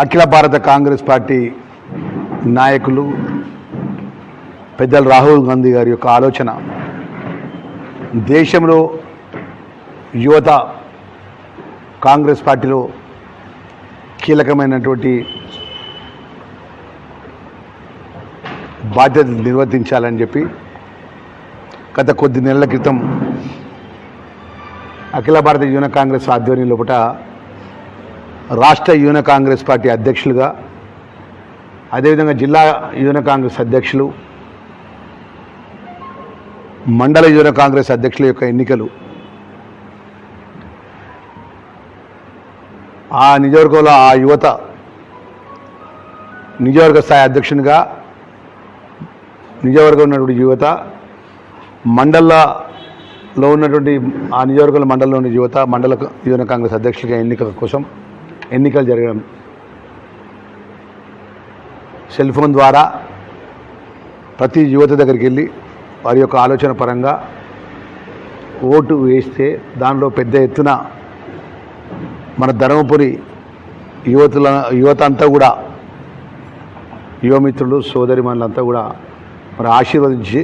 అఖిల భారత కాంగ్రెస్ పార్టీ నాయకులు పెద్దలు రాహుల్ గాంధీ గారి యొక్క ఆలోచన దేశంలో యువత కాంగ్రెస్ పార్టీలో కీలకమైనటువంటి బాధ్యతలు నిర్వర్తించాలని చెప్పి గత కొద్ది నెలల క్రితం అఖిల భారత యువన కాంగ్రెస్ ఆధ్వర్యం లోపల రాష్ట్ర యూనియన్ కాంగ్రెస్ పార్టీ అధ్యక్షులుగా అదేవిధంగా జిల్లా యూనియన్ కాంగ్రెస్ అధ్యక్షులు మండల యూనియన్ కాంగ్రెస్ అధ్యక్షుల యొక్క ఎన్నికలు. ఆ నియోజకవర్గంలో ఆ యువత నియోజకవర్గ స్థాయి అధ్యక్షునిగా నియోజకవర్గం ఉన్నటువంటి యువత మండలంలో ఉన్నటువంటి ఆ నియోజకవర్గ మండలంలో ఉన్న యువత మండల యూనియన్ కాంగ్రెస్ అధ్యక్షులుగా ఎన్నికల కోసం ఎన్నికలు జరగడం. సెల్ ఫోన్ ద్వారా ప్రతి యువత దగ్గరికి వెళ్ళి వారి యొక్క ఆలోచన పరంగా ఓటు వేస్తే దానిలో పెద్ద ఎత్తున మన ధర్మపురి యువతుల యువత అంతా కూడా యువమిత్రులు సోదరిమణులంతా కూడా మరి ఆశీర్వదించి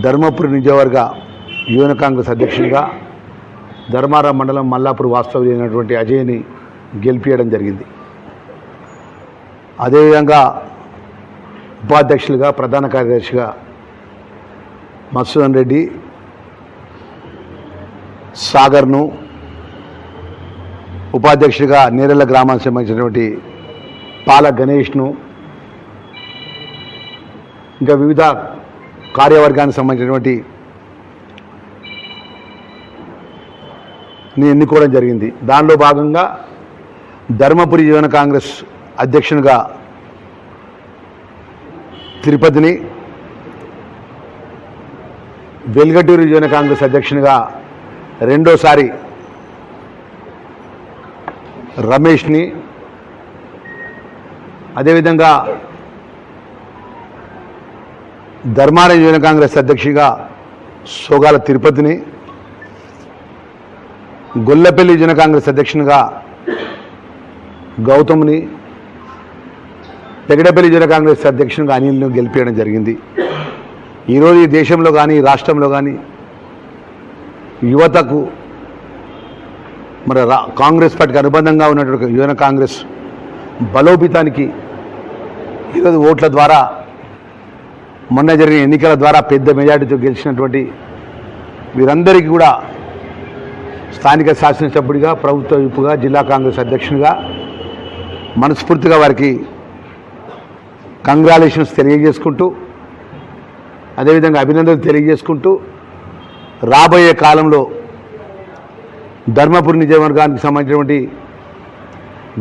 ధర్మపురి నిజవర్గ యువన కాంగ్రెస్ అధ్యక్షుడిగా ధర్మారం మండలం మల్లాపూర్ వాస్తవ్యం అయినటువంటి అజయ్ని గెలిపించడం జరిగింది. అదేవిధంగా ఉపాధ్యక్షులుగా ప్రధాన కార్యదర్శిగా మత్సూదన్ రెడ్డి సాగర్ను ఉపాధ్యక్షుడిగా నేరెళ్ళ గ్రామానికి సంబంధించినటువంటి పాల గణేష్ను ఇంకా వివిధ కార్యవర్గానికి సంబంధించినటువంటి నేను ఎన్నుకోవడం జరిగింది. దానిలో భాగంగా ధర్మపురి యువన కాంగ్రెస్ అధ్యక్షునిగా తిరుపతిని వెల్గటూరు యువన కాంగ్రెస్ అధ్యక్షునిగా రెండోసారి రమేష్ని అదేవిధంగా ధర్మార యువన కాంగ్రెస్ అధ్యక్షుడిగా సోగాల తిరుపతిని గొల్లపల్లి యువన కాంగ్రెస్ అధ్యక్షునిగా గౌతమ్ని పెగడపల్లి జన కాంగ్రెస్ అధ్యక్షునిగా అనిల్ను గెలిపించడం జరిగింది. ఈరోజు ఈ దేశంలో కానీ రాష్ట్రంలో కానీ యువతకు మరి కాంగ్రెస్ పార్టీకి అనుబంధంగా ఉన్నటువంటి యువన కాంగ్రెస్ బలోపేతానికి ఈరోజు ఓట్ల ద్వారా మొన్న జరిగిన ఎన్నికల ద్వారా పెద్ద మెజార్టీతో గెలిచినటువంటి వీరందరికీ కూడా స్థానిక శాసనసభ్యుడిగా ప్రభుత్వ విప్పుగా జిల్లా కాంగ్రెస్ అధ్యక్షునిగా మనస్ఫూర్తిగా వారికి కంగ్రాలేషన్స్ తెలియజేసుకుంటూ అదేవిధంగా అభినందనలు తెలియజేసుకుంటూ రాబోయే కాలంలో ధర్మపురి నియోజకవర్గానికి సంబంధించినటువంటి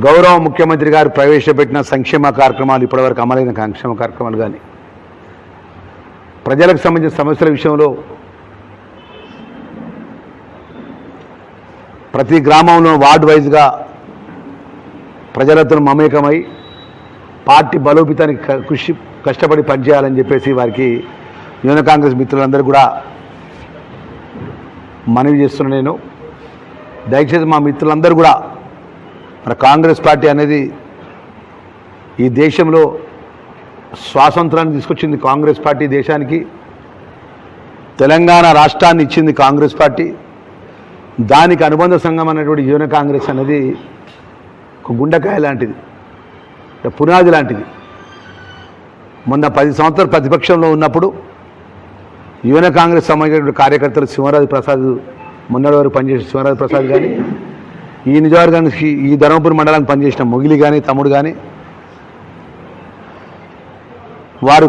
గౌరవ ముఖ్యమంత్రి గారు ప్రవేశపెట్టిన సంక్షేమ కార్యక్రమాలు ఇప్పటివరకు అమలైన సంక్షేమ కార్యక్రమాలు కానీ ప్రజలకు సంబంధించిన సమస్యల విషయంలో ప్రతి గ్రామంలో వార్డు వైజ్గా ప్రజలతో మమేకమై పార్టీ బలోపేతానికి కృషి కష్టపడి పనిచేయాలని చెప్పేసి వారికి యువన కాంగ్రెస్ మిత్రులందరూ కూడా మనవి చేస్తున్నా నేను. దయచేసి మా మిత్రులందరూ కూడా మన కాంగ్రెస్ పార్టీ అనేది ఈ దేశంలో స్వాతంత్రాన్ని తీసుకొచ్చింది కాంగ్రెస్ పార్టీ దేశానికి తెలంగాణ రాష్ట్రాన్ని ఇచ్చింది కాంగ్రెస్ పార్టీ. దానికి అనుబంధ సంఘం అనేటువంటి యువన కాంగ్రెస్ అనేది ఒక గుండెకాయ లాంటిది. పునాది లాంటిది. మొన్న పది సంవత్సరాలు ప్రతిపక్షంలో ఉన్నప్పుడు యువన కాంగ్రెస్ సంబంధించినటువంటి కార్యకర్తలు శివరాజు ప్రసాద్ మొన్నటి వరకు పనిచేసిన శివరాజు ప్రసాద్ కానీ ఈ నిజవర్గానికి ఈ ధర్మపురి మండలానికి పనిచేసిన మొగిలి కానీ తమ్ముడు కానీ వారు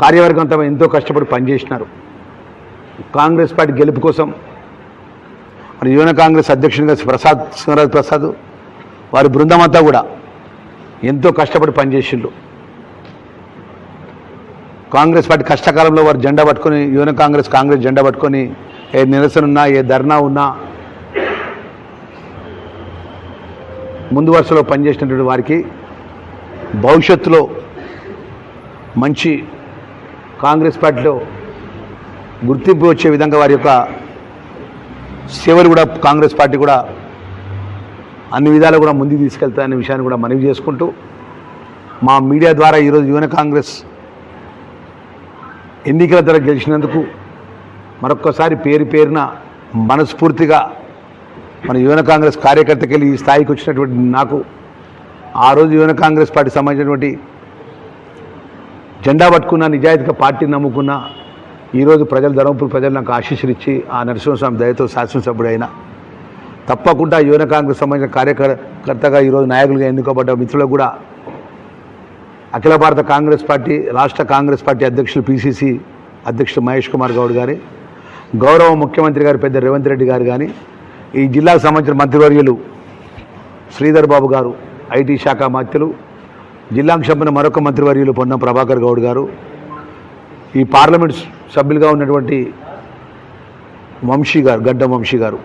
కార్యవర్గం తమ ఎంతో కష్టపడి పనిచేసినారు. కాంగ్రెస్ పార్టీ గెలుపు కోసం మరి యువన కాంగ్రెస్ అధ్యక్షునిగా ప్రసాద్ సింహరాజ్ ప్రసాద్ వారి బృందం అంతా కూడా ఎంతో కష్టపడి పనిచేసిండ్రు. కాంగ్రెస్ పార్టీ కష్టకాలంలో వారు జెండా పట్టుకొని యువన కాంగ్రెస్ కాంగ్రెస్ జెండా పట్టుకొని ఏ నిరసన ఉన్నా ఏ ధర్నా ఉన్నా ముందు వరుసలో పనిచేసినటువంటి వారికి భవిష్యత్తులో మంచి కాంగ్రెస్ పార్టీలో గుర్తింపు వచ్చే విధంగా వారి యొక్క సేవలు కూడా కాంగ్రెస్ పార్టీ కూడా అన్ని విధాలు కూడా ముందుకు తీసుకెళ్తా అనే విషయాన్ని కూడా మనవి చేసుకుంటూ మా మీడియా ద్వారా ఈరోజు యువన కాంగ్రెస్ ఎన్నికల ద్వారా గెలిచినందుకు మరొక్కసారి పేరు పేరున మనస్ఫూర్తిగా మన యువన కాంగ్రెస్ కార్యకర్తకి వెళ్ళి ఈ స్థాయికి వచ్చినటువంటి నాకు ఆ రోజు యువన కాంగ్రెస్ పార్టీ సంబంధించినటువంటి జెండా పట్టుకున్న నిజాయితీగా పార్టీని నమ్ముకున్న ఈరోజు ప్రజలు ధర్మపురి ప్రజలు నాకు ఆశీస్సులు ఇచ్చి ఆ నరసింహస్వామి దయతో శాసనసభ్యుడైన. తప్పకుండా యువన కాంగ్రెస్ సంబంధించిన కార్యకర్తగా ఈరోజు నాయకులుగా ఎన్నుకోబడ్డ మిత్రులకు కూడా అఖిల భారత కాంగ్రెస్ పార్టీ రాష్ట్ర కాంగ్రెస్ పార్టీ అధ్యక్షులు పిసిసి అధ్యక్షుడు మహేష్ కుమార్ గౌడ్ గారి గౌరవ ముఖ్యమంత్రి గారు పెద్ద రేవంత్ రెడ్డి గారు కానీ ఈ జిల్లాకు సంబంధించిన మంత్రివర్యులు శ్రీధర్ బాబు గారు ఐటీ శాఖ మంత్రులు జిల్లాకు సంబంధించిన మరొక మంత్రివర్యులు పొన్నం ప్రభాకర్ గౌడ్ గారు ఈ పార్లమెంట్ సభ్యులుగా ఉన్నటువంటి వంశీ గారు గడ్డం వంశీ గారు.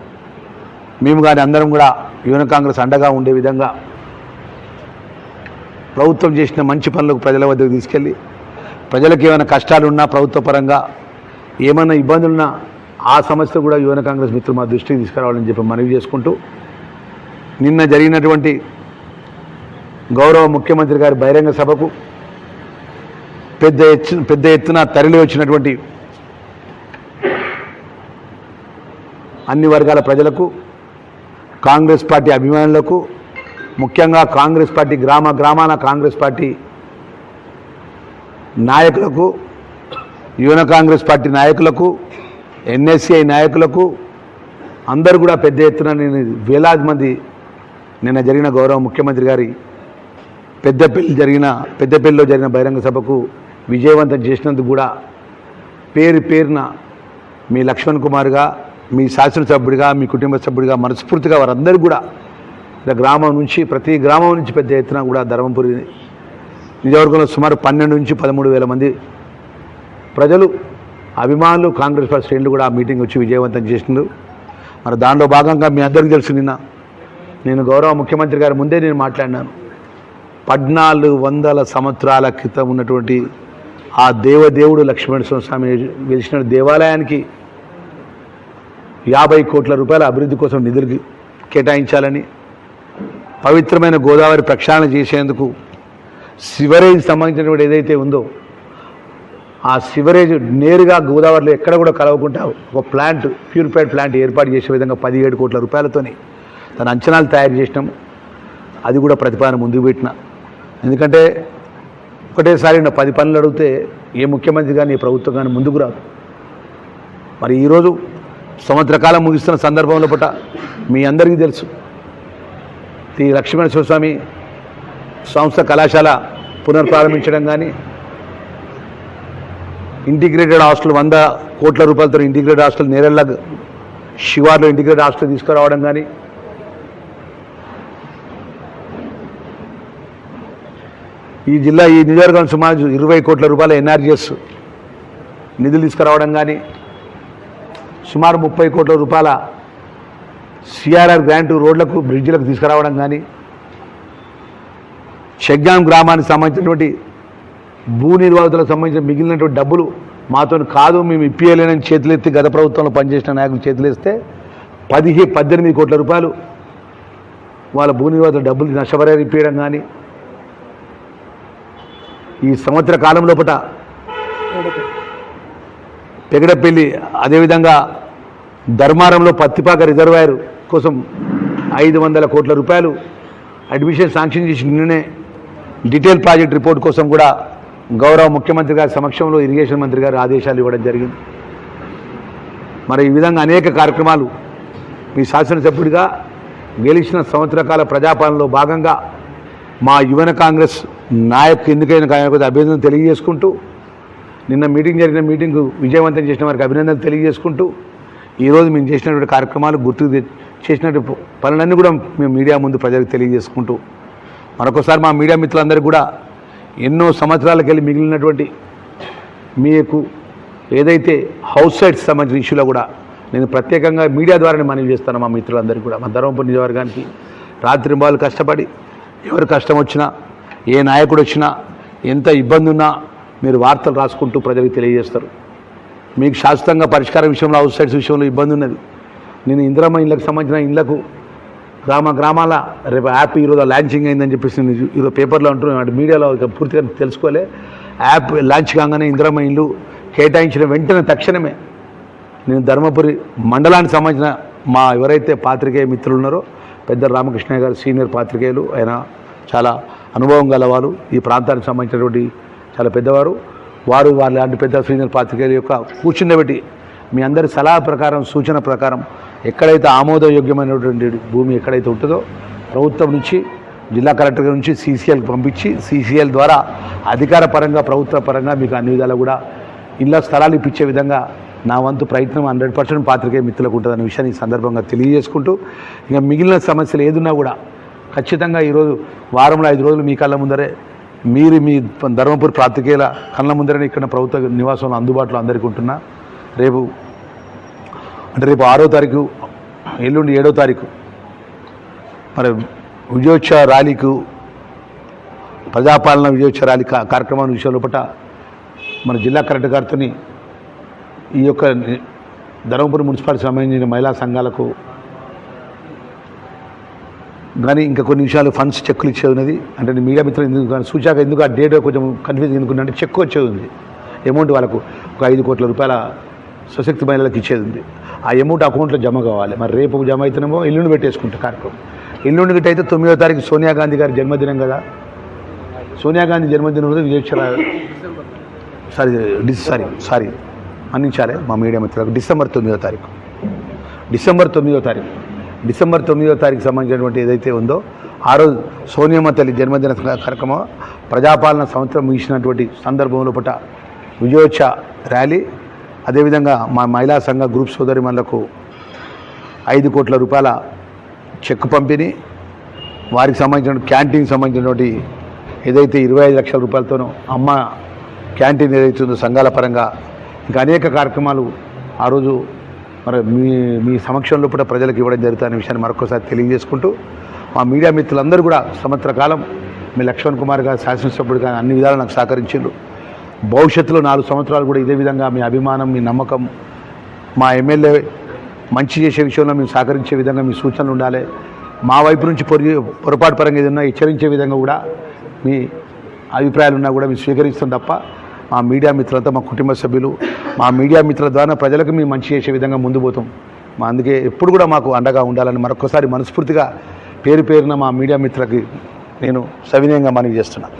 మేము కానీ అందరం కూడా యువన కాంగ్రెస్ అండగా ఉండే విధంగా ప్రభుత్వం చేసిన మంచి పనులకు ప్రజల వద్దకు తీసుకెళ్ళి ప్రజలకు ఏమైనా కష్టాలున్నా ప్రభుత్వ పరంగా ఏమైనా ఇబ్బందులున్నా ఆ సమస్య కూడా యువన కాంగ్రెస్ మిత్రులు మా దృష్టికి తీసుకురావాలని చెప్పి మనవి చేసుకుంటూ నిన్న జరిగినటువంటి గౌరవ ముఖ్యమంత్రి గారి బహిరంగ సభకు పెద్ద ఎత్తు పెద్ద ఎత్తున తరలి వచ్చినటువంటి అన్ని వర్గాల ప్రజలకు కాంగ్రెస్ పార్టీ అభిమానులకు ముఖ్యంగా కాంగ్రెస్ పార్టీ గ్రామ గ్రామాల కాంగ్రెస్ పార్టీ నాయకులకు యువన కాంగ్రెస్ పార్టీ నాయకులకు ఎన్ఎస్సిఐ నాయకులకు అందరూ కూడా పెద్ద ఎత్తున నేను వేలాది మంది నిన్న జరిగిన గౌరవ ముఖ్యమంత్రి గారి పెద్దపల్లి జరిగిన పెద్దపల్లిలో జరిగిన బహిరంగ సభకు విజయవంతం చేసినందుకు కూడా పేరు పేరున మీ లక్ష్మణ్ కుమార్గా మీ శాసనసభ్యుడిగా మీ కుటుంబ సభ్యుడిగా మనస్ఫూర్తిగా వారందరూ కూడా ఇలా గ్రామం నుంచి ప్రతి గ్రామం నుంచి పెద్ద ఎత్తున కూడా ధర్మపురి నిజవర్గంలో సుమారు పన్నెండు నుంచి పదమూడు వేల మంది ప్రజలు అభిమానులు కాంగ్రెస్ పార్టీ శ్రేణులు కూడా ఆ మీటింగ్ వచ్చి విజయవంతం చేసిండ్రు. మరి దానిలో భాగంగా మీ అందరికీ తెలుసు నిన్న నేను గౌరవ ముఖ్యమంత్రి గారి ముందే నేను మాట్లాడినాను. పద్నాలుగు వందల సంవత్సరాల క్రితం ఉన్నటువంటి ఆ దేవదేవుడు లక్ష్మణ స్వామి వెలిసిన దేవాలయానికి యాభై కోట్ల రూపాయల అభివృద్ధి కోసం నిధులు కేటాయించాలని పవిత్రమైన గోదావరి ప్రక్షాళన చేసేందుకు సివరేజ్ సంబంధించినటువంటి ఏదైతే ఉందో ఆ సివరేజ్ నేరుగా గోదావరిలో ఎక్కడ కూడా కలవకుండా ఒక ప్లాంట్ ప్యూరిఫైడ్ ప్లాంట్ ఏర్పాటు చేసే విధంగా పదిహేడు కోట్ల రూపాయలతోని తన అంచనాలు తయారు చేసినాం అది కూడా ప్రతిపాదన ముందుకు పెట్టిన. ఎందుకంటే ఒకటేసారి నా పది పనులు అడిగితే ఏ ముఖ్యమంత్రి కానీ ఏ ప్రభుత్వం కానీ ముందుకు రాదు. మరి ఈరోజు సంవత్సర కాలం ముగిస్తున్న సందర్భంలో పట మీ అందరికీ తెలుసు. శ్రీ లక్ష్మణ స్వామి సంస్థ కళాశాల పునర్ప్రారంభించడం కానీ ఇంటిగ్రేటెడ్ హాస్టల్ వంద కోట్ల రూపాయలతో ఇంటిగ్రేటెడ్ హాస్టల్ నేరెళ్ళ శివార్లో ఇంటిగ్రేటెడ్ హాస్టల్ తీసుకురావడం కానీ ఈ జిల్లా ఈ నియోజకవర్గం సుమారు ఇరవై కోట్ల రూపాయల ఎన్ఆర్జిఎస్ నిధులు తీసుకురావడం కానీ సుమారు ముప్పై కోట్ల రూపాయల సిఆర్ఆర్ గ్రాంట్ రోడ్లకు బ్రిడ్జిలకు తీసుకురావడం కానీ షగ్గాం గ్రామానికి సంబంధించినటువంటి భూ నిర్వాహతులకు సంబంధించిన మిగిలినటువంటి డబ్బులు మాతో కాదు మేము ఇప్పియలేనని చేతులెత్తి గత ప్రభుత్వంలో పనిచేసిన నాయకులు చేతులేస్తే పదిహే పద్దెనిమిది కోట్ల రూపాయలు వాళ్ళ భూ నిర్వాహతుల డబ్బులు నష్టపరిహారం ఇప్పించడం కానీ ఈ సంవత్సర కాలం లోపల పెగడపల్లి అదేవిధంగా ధర్మారంలో పత్తిపాక రిజర్వాయర్ కోసం ఐదు వందల కోట్ల రూపాయలు అడ్మిషన్ శాంక్షన్ చేసి నిన్ననే డీటెయిల్ ప్రాజెక్ట్ రిపోర్ట్ కోసం కూడా గౌరవ ముఖ్యమంత్రి గారి సమక్షంలో ఇరిగేషన్ మంత్రి గారు ఆదేశాలు ఇవ్వడం జరిగింది. మరి ఈ విధంగా అనేక కార్యక్రమాలు మీ శాసనసభ్యుడిగా గెలిచిన సంవత్సర కాల ప్రజాపాలనలో భాగంగా మా యువన కాంగ్రెస్ నాయకు ఎందుకైనా ఆయనకు అభినందన తెలియజేసుకుంటూ నిన్న మీటింగ్ జరిగిన మీటింగ్ విజయవంతం చేసిన వారికి అభినందనలు తెలియజేసుకుంటూ ఈరోజు మేము చేసినటువంటి కార్యక్రమాలు గుర్తుకు చేసినటువంటి పనులన్నీ కూడా మేము మీడియా ముందు ప్రజలకు తెలియజేసుకుంటూ మరొకసారి మా మీడియా మిత్రులందరికీ కూడా ఎన్నో సంవత్సరాలకు వెళ్ళి మిగిలినటువంటి మీకు ఏదైతే హౌస్ సైడ్స్ సంబంధించిన ఇష్యూలో కూడా నేను ప్రత్యేకంగా మీడియా ద్వారానే మనవి చేస్తాను మా మిత్రులందరికీ కూడా. మా ధర్మపురి నియోజకవర్గానికి రాత్రి బాలు కష్టపడి ఎవరు కష్టం వచ్చినా ఏ నాయకుడు వచ్చినా ఎంత ఇబ్బంది ఉన్నా మీరు వార్తలు రాసుకుంటూ ప్రజలకు తెలియజేస్తారు. మీకు శాశ్వతంగా పరిష్కారం విషయంలో హౌస్ సైడ్స్ విషయంలో ఇబ్బంది ఉన్నది. నేను ఇందిరమ్మ ఇళ్ళకు సంబంధించిన ఇళ్ళకు గ్రామ గ్రామాల రేపు యాప్ ఈరోజు లాంచింగ్ అయిందని చెప్పేసి నేను ఈరోజు పేపర్లో అంటున్నాను అటు మీడియాలో పూర్తిగా తెలుసుకోలే. యాప్ లాంచ్ కాగానే ఇందిరమ్మ ఇల్లు కేటాయించిన వెంటనే తక్షణమే నేను ధర్మపురి మండలానికి సంబంధించిన మా ఎవరైతే పాత్రికేయ మిత్రులు ఉన్నారో పెద్ద రామకృష్ణ గారు సీనియర్ పాత్రికేయులు ఆయన చాలా అనుభవం గలవారు. ఈ ప్రాంతానికి సంబంధించినటువంటి చాలా పెద్దవారు. వారు వారి లాంటి పెద్ద సీనియర్ పాత్రికేయుల యొక్క కూర్చుండబెట్టి మీ అందరి సలహా ప్రకారం సూచన ప్రకారం ఎక్కడైతే ఆమోదయోగ్యమైనటువంటి భూమి ఎక్కడైతే ఉంటుందో ప్రభుత్వం నుంచి జిల్లా కలెక్టర్ నుంచి సీసీఎల్కి పంపించి సీసీఎల్ ద్వారా అధికార పరంగా ప్రభుత్వ పరంగా మీకు అన్ని విధాలు కూడా ఇళ్ళ స్థలాలు ఇప్పించే విధంగా నా వంతు ప్రయత్నం హండ్రెడ్ పర్సెంట్ పాత్రికేయ మిత్రులకు ఉంటుందనే విషయాన్ని ఈ సందర్భంగా తెలియజేసుకుంటూ ఇంకా మిగిలిన సమస్యలు ఏదున్నా కూడా ఖచ్చితంగా ఈరోజు వారంలో ఐదు రోజులు మీ కళ్ళ ముందరే. మీరు మీ ధర్మపురి ప్రాతికేల కళ్ళ ముందరే ఇక్కడ ప్రభుత్వ నివాసంలో అందుబాటులో అందరికీ ఉంటున్నా. రేపు అంటే రేపు ఆరో తారీఖు ఎల్లుండి ఏడో తారీఖు మరి విజయోత్సవ ర్యాలీకు ప్రజాపాలన విజయోత్సవ ర్యాలీ కార్యక్రమాన్ని విషయం లోపల మన జిల్లా కలెక్టర్ గారితో ఈ యొక్క ధర్మపురి మున్సిపాలిటీ సంబంధించిన మహిళా సంఘాలకు కానీ ఇంకా కొన్ని విషయాలు ఫండ్స్ చెక్కులు ఇచ్చేది ఉన్నది. అంటే నేను మీడియా మిత్రులు ఎందుకు కానీ సూచాక ఎందుకు ఆ డేట్ కొంచెం కన్ఫ్యూజ్ ఎందుకు అంటే చెక్ వచ్చేది ఉంది. అమౌంట్ వాళ్ళకు ఒక ఐదు కోట్ల రూపాయల సశక్తి మహిళలకు ఇచ్చేది ఉంది. ఆ అమౌంట్ అకౌంట్లో జమ కావాలి. మరి రేపు జమ అయితేనేమో ఎల్లుండి పెట్టేసుకుంటా కార్యక్రమం. ఎల్లుండి గిట్ట అయితే తొమ్మిదో తారీఖు సోనియా గాంధీ గారి జన్మదినం కదా. సోనియా గాంధీ జన్మదినం రోజు విజయోత్సవ సారీ డిస్ సారీ సారీ మన్నించాలి మా మీడియా మిత్రులకు. డిసెంబర్ తొమ్మిదో తారీఖు. డిసెంబర్ తొమ్మిదో తారీఖు. డిసెంబర్ తొమ్మిదో తారీఖు సంబంధించినటువంటి ఏదైతే ఉందో ఆ రోజు సోనియమ్మ తల్లి జన్మదిన కార్యక్రమం ప్రజాపాలన సంవత్సరం ముగిసినటువంటి సందర్భంలో పట విజయోత్సవ ర్యాలీ అదేవిధంగా మా మహిళా సంఘ గ్రూప్ సోదరిమణులకు ఐదు కోట్ల రూపాయల చెక్ పంపిణీ వారికి సంబంధించిన క్యాంటీన్కి సంబంధించినటువంటి ఏదైతే ఇరవై ఐదు లక్షల రూపాయలతోనో అమ్మ క్యాంటీన్ ఏదైతే ఉందో సంఘాల పరంగా ఇంకా అనేక కార్యక్రమాలు ఆ రోజు మరి మీ మీ సమక్షంలో కూడా ప్రజలకు ఇవ్వడం జరుగుతున్న విషయాన్ని మరొకసారి తెలియజేసుకుంటూ మా మీడియా మిత్రులందరూ కూడా సంవత్సర కాలం మీ లక్ష్మణ్ కుమార్ గారు శాసనసభ్యుడు కానీ అన్ని విధాలు నాకు సహకరించారు భవిష్యత్తులో నాలుగు సంవత్సరాలు కూడా ఇదే విధంగా మీ అభిమానం మీ నమ్మకం మా ఎమ్మెల్యే మంచి చేసే విషయంలో మేము సహకరించే విధంగా మీ సూచనలు ఉండాలి. మా వైపు నుంచి పొరి పొరపాటు పరంగా ఏదైనా హెచ్చరించే విధంగా కూడా మీ అభిప్రాయాలు ఉన్నా కూడా మేము స్వీకరిస్తాం తప్ప మా మీడియా మిత్రులతో మా కుటుంబ సభ్యులు మా మీడియా మిత్రుల ద్వారా ప్రజలకు మేము మంచి చేసే విధంగా ముందు పోతాం. మా అందుకే ఎప్పుడు కూడా మాకు అండగా ఉండాలని మరొకసారి మనస్ఫూర్తిగా పేరు పేరున మా మీడియా మిత్రులకి నేను సవినయంగా మనవి చేస్తున్నాను